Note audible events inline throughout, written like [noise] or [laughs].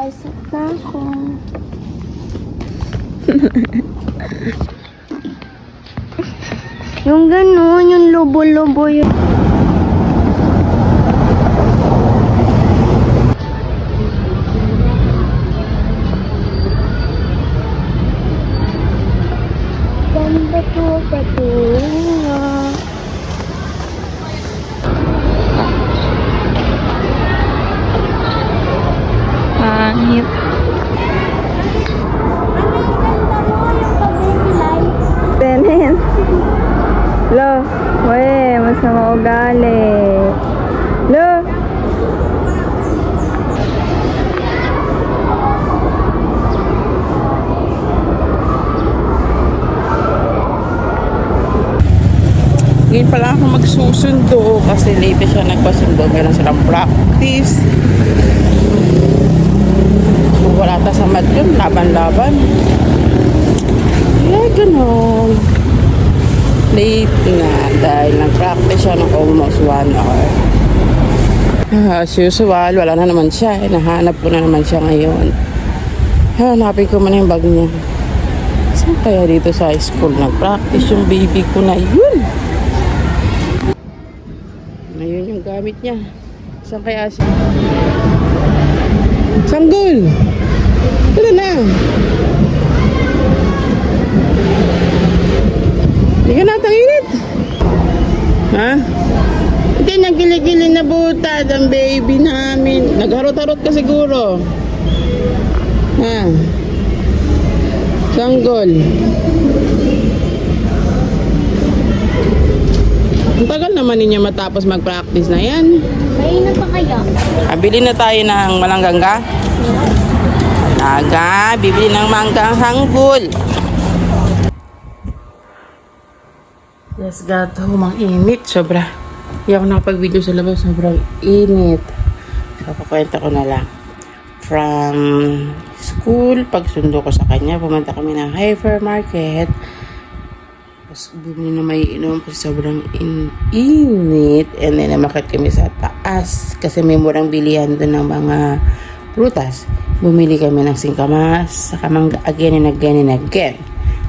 Pasok na ako. [laughs] yung ganun, yung lobo-lobo yun. Ganda to, patunga. Masama ugali. Lo. Ngayon pala ako magsusundo kasi late siya nagpasundo. Meron silang practice. Kung wala ta sa mat yun, laban-laban. Kaya ganun. Late na dahil nag-practice siya ng almost one hour. As usual, wala na naman siya. Eh. Nahanap ko na naman siya ngayon. Hanapin ko man yung bag niya. Saan kaya dito sa high school nag-practice yung baby ko na yun? Ayun yung gamit niya. Saan kaya siya? Sanggol! Ano na? Hindi ka natanginit. Ha? Hindi, nagkiligili na butad ang baby namin. Nagharot-harot ka siguro. Ha? Sanggol. Ang tagal naman ninyo matapos mag-practice na yan. May na pa kaya? Ah, bili na tayo ng malanggangga. Naga, bibili ng manggang hanggul. Yes, got home. Ang init. Sobra. Hindi ako nakapag-video sa labas. Sobrang init. So, pakwenta ko na lang. From school, pagsundo ko sa kanya, pumunta kami ng hypermarket. Tapos bumili na may inom kasi sobrang in init. And then namakit kami sa taas kasi may murang bilihan doon ng mga prutas. Bumili kami ng singkamas, saka mangga again and again and again.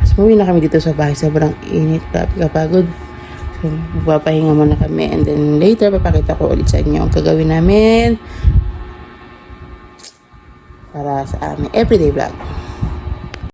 Tapos bumili na kami dito sa bahay. Sobrang init. Grabe kapagod. Magpapahinga muna kami. And then later, papakita ko ulit sa inyo ang gagawin namin para sa aming everyday vlog.